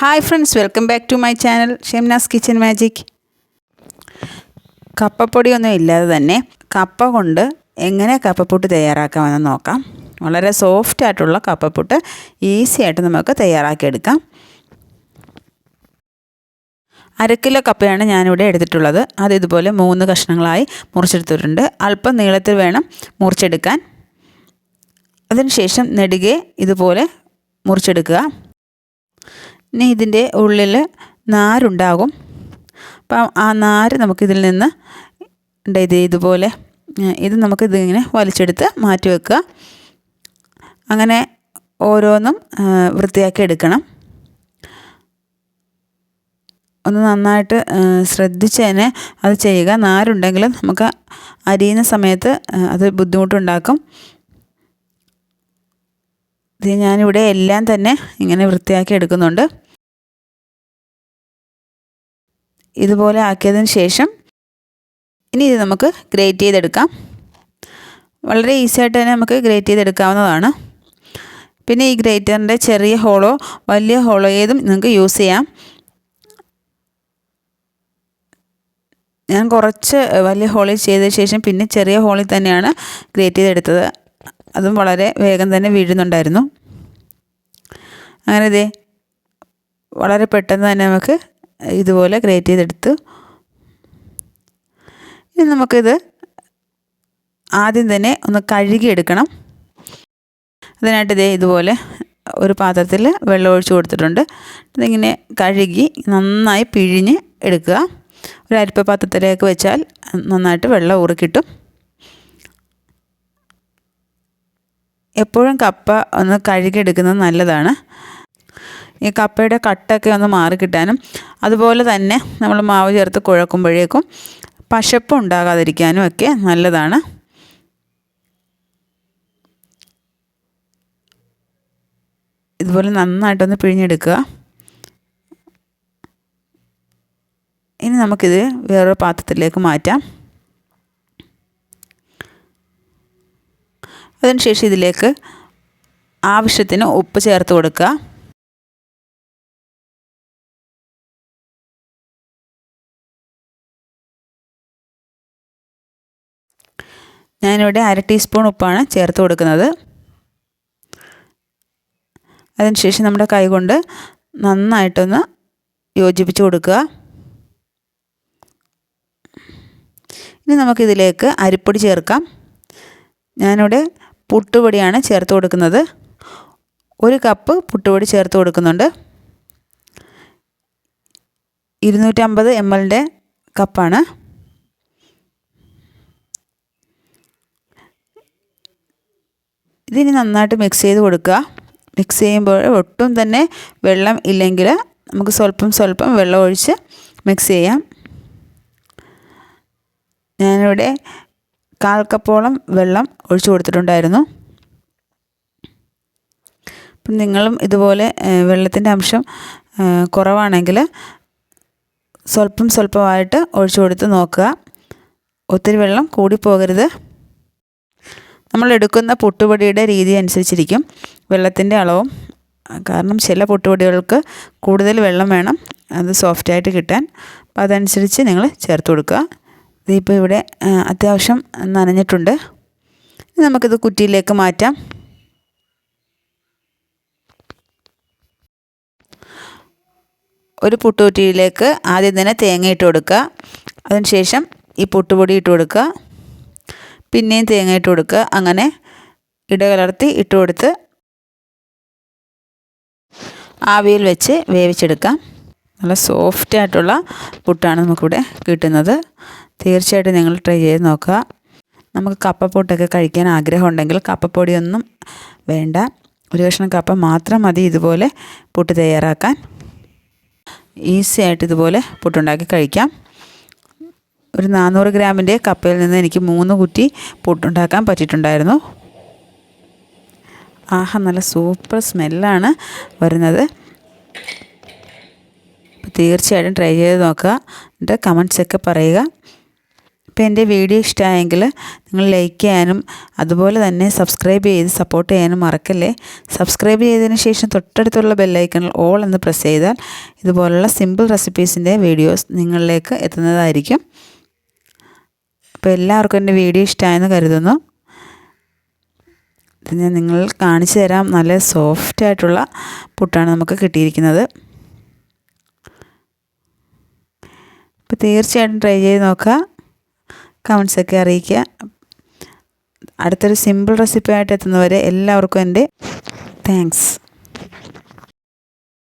Hi friends welcome back to my channel Shemnas kitchen magic കപ്പപ്പൊടിയൊന്നും ഇല്ലാതെ തന്നെ കപ്പ കൊണ്ട് എങ്ങനെ കപ്പപ്പുട്ട് തയ്യാറാക്കാമെന്ന് നോക്കാം. വളരെ സോഫ്റ്റ് ആയിട്ടുള്ള കപ്പപ്പുട്ട് ഈസി ആയിട്ട് നമുക്ക് തയ്യാറാക്കിയെടുക്കാം. അരക്കിലോ കിലോ കപ്പയാണ് ഞാനിവിടെ എടുത്തിട്ടുള്ളത്. അത് ഇതുപോലെ മൂന്ന് കഷ്ണങ്ങളായി മുറിച്ചെടുത്തിട്ടുണ്ട്. അല്പം നീളത്തിൽ വേണം മുറിച്ചെടുക്കാൻ. അതിനുശേഷം നെടുകെ ഇതുപോലെ മുറിച്ചെടുക്കുക. ഇനി ഇതിന്റെ ഉള്ളിൽ നാരുണ്ടാകും. അപ്പം ആ നാര് നമുക്കിതിൽ നിന്ന് ഇത് ഇതുപോലെ ഇത് നമുക്ക് ഇതിങ്ങനെ വലിച്ചെടുത്ത് മാറ്റി വെക്കുക. അങ്ങനെ ഓരോന്നും വൃത്തിയാക്കി എടുക്കണം. ഒന്ന് നന്നായിട്ട് ശ്രദ്ധിച്ച് തന്നെ അത് ചെയ്യുക. നാരുണ്ടെങ്കിൽ നമുക്ക് അരിയുന്ന സമയത്ത് അത് ബുദ്ധിമുട്ടുണ്ടാക്കും. ഇത് ഞാനിവിടെ എല്ലാം തന്നെ ഇങ്ങനെ വൃത്തിയാക്കി എടുക്കുന്നുണ്ട്. ഇതുപോലെ ആക്കിയതിന് ശേഷം ഇനി ഇത് നമുക്ക് ഗ്രേറ്റ് ചെയ്തെടുക്കാം. വളരെ ഈസി ആയിട്ട് തന്നെ നമുക്ക് ഗ്രേറ്റ് ചെയ്തെടുക്കാവുന്നതാണ്. പിന്നെ ഈ ഗ്രേറ്ററിന്റെ ചെറിയ ഹോളോ വലിയ ഹോളോ ഏതും നിങ്ങൾക്ക് യൂസ് ചെയ്യാം. ഞാൻ കുറച്ച് വലിയ ഹോളിൽ ചെയ്ത ശേഷം പിന്നെ ചെറിയ ഹോളിൽ തന്നെയാണ് ഗ്രേറ്റ് ചെയ്തെടുത്തത്. അതും വളരെ വേഗം തന്നെ വീഴുന്നുണ്ടായിരുന്നു. അങ്ങനെ ഇതേ വളരെ പെട്ടെന്ന് തന്നെ നമുക്ക് ഇതുപോലെ ഗ്രേറ്റ് ചെയ്തെടുത്തു ഇനി നമുക്കിത് ആദ്യം തന്നെ ഒന്ന് കഴുകിയെടുക്കണം. അതിനായിട്ട് ഇതേ ഇതുപോലെ ഒരു പാത്രത്തിൽ വെള്ളം ഒഴിച്ച് കൊടുത്തിട്ടുണ്ട്. ഇതിങ്ങനെ കഴുകി നന്നായി പിഴിഞ്ഞ് എടുക്കുക. ഒരു അരിപ്പ പാത്രത്തിലേക്ക് വെച്ചാൽ നന്നായിട്ട് വെള്ളം ഊറിക്കിട്ടും എപ്പോഴും കപ്പ ഒന്ന് കഴുകിയെടുക്കുന്നത് നല്ലതാണ്. ഈ കപ്പയുടെ കട്ടൊക്കെ ഒന്ന് മാറിക്കിട്ടാനും അതുപോലെ തന്നെ നമ്മൾ മാവ് ചേർത്ത് കുഴക്കുമ്പോഴേക്കും പശപ്പ് ഉണ്ടാകാതിരിക്കാനും ഒക്കെ നല്ലതാണ്. ഇതുപോലെ നന്നായിട്ടൊന്ന് പിഴിഞ്ഞെടുക്കുക. ഇനി നമുക്കിത് വേറൊരു പാത്രത്തിലേക്ക് മാറ്റാം. അതിനുശേഷം ഇതിലേക്ക് ആവശ്യത്തിന് ഉപ്പ് ചേർത്ത് കൊടുക്കുക. ഞാനിവിടെ അര ടീസ്പൂൺ ഉപ്പാണ് ചേർത്ത് കൊടുക്കുന്നത്. അതിനുശേഷം നമ്മുടെ കൈ കൊണ്ട് നന്നായിട്ടൊന്ന് യോജിപ്പിച്ച് കൊടുക്കുക. ഇനി നമുക്കിതിലേക്ക് അരിപ്പൊടി ചേർക്കാം. ഞാനിവിടെ പുട്ടുപൊടിയാണ് ചേർത്ത് കൊടുക്കുന്നത്. ഒരു കപ്പ് പുട്ടുപൊടി ചേർത്ത് കൊടുക്കുന്നുണ്ട്. ഇരുന്നൂറ്റമ്പത് എം എല്ലിന്റെ കപ്പാണ്. ഇതിനി നന്നായിട്ട് മിക്സ് ചെയ്ത് കൊടുക്കുക. മിക്സ് ചെയ്യുമ്പോൾ ഒട്ടും തന്നെ വെള്ളം ഇല്ലെങ്കിൽ നമുക്ക് സ്വല്പം സ്വല്പം വെള്ളം ഒഴിച്ച് മിക്സ് ചെയ്യാം. ഞാനിവിടെ കാൽ കപ്പോളം വെള്ളം ഒഴിച്ചു കൊടുത്തിട്ടുണ്ടായിരുന്നു. അപ്പം നിങ്ങളും ഇതുപോലെ വെള്ളത്തിന്റെ അംശം കുറവാണെങ്കിൽ സ്വല്പം സ്വല്പമായിട്ട് ഒഴിച്ചു കൊടുത്ത് നോക്കുക. ഒത്തിരി വെള്ളം കൂടിപ്പോകരുത്. നമ്മൾ എടുക്കുന്ന പുട്ടുപൊടിയുടെ രീതി അനുസരിച്ചിരിക്കും. വെള്ളത്തിന്റെ അളവും കാരണം ചില പുട്ടുപൊടികൾക്ക് കൂടുതൽ വെള്ളം വേണം അത് സോഫ്റ്റായിട്ട് കിട്ടാൻ. അപ്പോൾ അതനുസരിച്ച് നിങ്ങൾ ചേർത്ത് കൊടുക്കുക. ഇതിപ്പോൾ ഇവിടെ അത്യാവശ്യം നനഞ്ഞിട്ടുണ്ട്. നമുക്കിത് കുറ്റിയിലേക്ക് മാറ്റാം. ഒരു പുട്ടുകുറ്റിയിലേക്ക് ആദ്യം തന്നെ തേങ്ങ ഇട്ട് കൊടുക്കുക. അതിനുശേഷം ഈ പുട്ടുപൊടി ഇട്ട് കൊടുക്കുക. പിന്നെയും തേങ്ങ ഇട്ട് കൊടുക്കുക. അങ്ങനെ ഇടകലർത്തി ഇട്ട് കൊടുത്ത് ആവിയിൽ വെച്ച് വേവിച്ചെടുക്കാം. നല്ല സോഫ്റ്റ് ആയിട്ടുള്ള പുട്ടാണ് നമുക്കിവിടെ കിട്ടുന്നത്. തീർച്ചയായിട്ടും നിങ്ങൾ ട്രൈ ചെയ്ത് നോക്കുക. നമുക്ക് കപ്പപ്പൊട്ടൊക്കെ കഴിക്കാൻ ആഗ്രഹം ആഗ്രഹമുണ്ടെങ്കിൽ കപ്പപ്പൊടിയൊന്നും വേണ്ട. ഒരു കഷ്ണം കപ്പ മാത്രം മതി ഇതുപോലെ പുട്ട് തയ്യാറാക്കാൻ. ഈസി ആയിട്ട് ഇതുപോലെ പുട്ടുണ്ടാക്കി കഴിക്കാം. ഒരു നാനൂറ് ഗ്രാമിന്റെ കപ്പയിൽ നിന്ന് എനിക്ക് മൂന്ന് കുറ്റി പൊട്ടുണ്ടാക്കാൻ പറ്റിയിട്ടുണ്ടായിരുന്നു. ആഹ നല്ല സൂപ്പർ സ്മെല്ലാണ് വരുന്നത്. തീർച്ചയായിട്ടും ട്രൈ ചെയ്ത് നോക്കുക. എന്നിട്ട് കമൻസൊക്കെ പറയുക. അപ്പോൾ എന്റെ വീഡിയോ ഇഷ്ടമായെങ്കിൽ നിങ്ങൾ ലൈക്ക് ചെയ്യാനും അതുപോലെ തന്നെ സബ്സ്ക്രൈബ് ചെയ്ത് സപ്പോർട്ട് ചെയ്യാനും മറക്കല്ലേ? സബ്സ്ക്രൈബ് ചെയ്തതിന് ശേഷം തൊട്ടടുത്തുള്ള ബെല്ലൈക്കണിൽ ഓൾ എന്ന് പ്രസ് ചെയ്താൽ ഇതുപോലുള്ള സിമ്പിൾ റെസിപ്പീസിന്റെ വീഡിയോസ് നിങ്ങളിലേക്ക് എത്തുന്നതായിരിക്കും. അപ്പോൾ എല്ലാവർക്കും എന്റെ വീഡിയോ ഇഷ്ടമായെന്ന് കരുതുന്നു. ഇത് ഞാൻ നിങ്ങൾ കാണിച്ചു തരാം. നല്ല സോഫ്റ്റ് ആയിട്ടുള്ള പുട്ടാണ് നമുക്ക് കിട്ടിയിരിക്കുന്നത്. അപ്പോൾ തീർച്ചയായിട്ടും ട്രൈ ചെയ്ത് നോക്കുക. കമൻസൊക്കെ അറിയിക്കുക. അടുത്തൊരു സിമ്പിൾ റെസിപ്പി ആയിട്ട് എത്തുന്നവരെ എല്ലാവർക്കും എന്റെ താങ്ക്സ്